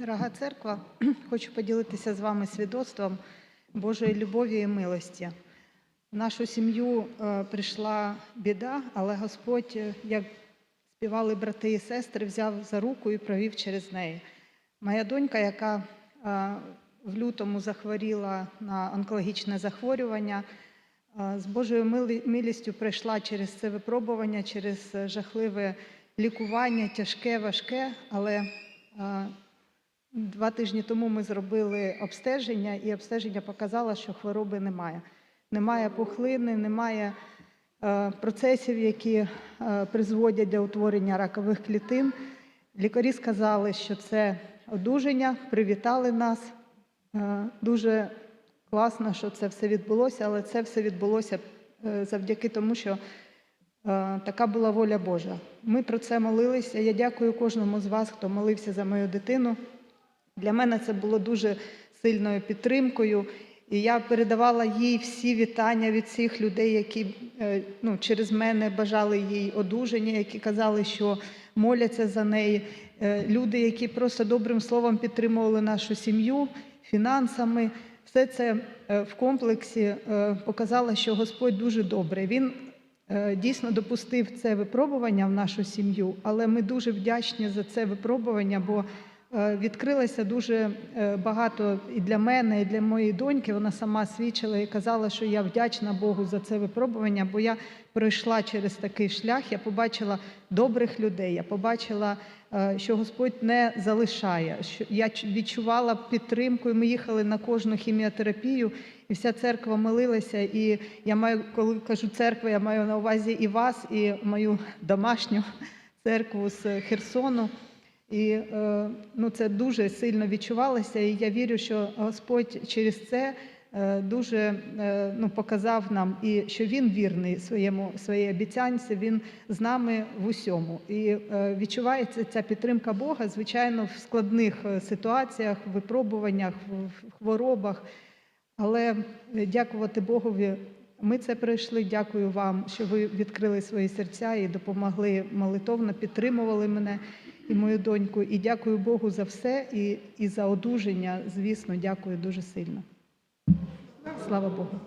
Дорога церква, хочу поділитися з вами свідоцтвом Божої любові і милості. В нашу сім'ю е, прийшла біда, але Господь, е, як співали брати і сестри, взяв за руку і провів через неї. Моя донька, яка е, в лютому захворіла на онкологічне захворювання, з Божою милістю пройшла через це випробування, через жахливе лікування, тяжке, важке, але Два тижні тому ми зробили обстеження, і обстеження показало, що хвороби немає. Немає пухлини, немає е, процесів, які е, призводять до утворення ракових клітин. Лікарі сказали, що це одужання, привітали нас. Е, дуже класно, що це все відбулося, але це все відбулося е, завдяки тому, що е, така була воля Божа. Ми про це молилися. Я дякую кожному з вас, хто молився за мою дитину. Для мене це було дуже сильною підтримкою. І я передавала їй всі вітання від всіх людей, які е, ну, через мене бажали їй одужання, які казали, що моляться за неї. Е, Люди, які просто добрим словом підтримували нашу сім'ю, фінансами. Все це е, в комплексі показало, що Господь дуже добрий. Він дійсно допустив це випробування в нашу сім'ю, але ми дуже вдячні за це випробування, бо Відкрилося дуже е, багато і для мене, і для моєї доньки. Вона сама свідчила і казала, що я вдячна Богу за це випробування, бо я пройшла через такий шлях. Я побачила добрих людей. Я побачила, е, що Господь не залишає. Що я відчувала підтримку. і Ми їхали на кожну хіміотерапію, і вся церква молилася. І я маю, коли кажу церква, я маю на увазі і вас, і мою домашню церкву з Херсону. І е, ну, це дуже сильно відчувалося, і я вірю, що Господь через це е, дуже е, ну, показав нам, і що Він вірний своєму своїй обіцянці, Він з нами в усьому. І відчувається ця підтримка Бога, звичайно, в складних ситуаціях, випробуваннях, в хворобах. Але дякувати Богові, ми це пройшли. Дякую вам, що ви відкрили свої серця і допомогли молитовно, підтримували мене і мою доньку. І дякую Богу за все і, і за одужання. Звісно, дякую дуже сильно. Слава Богу.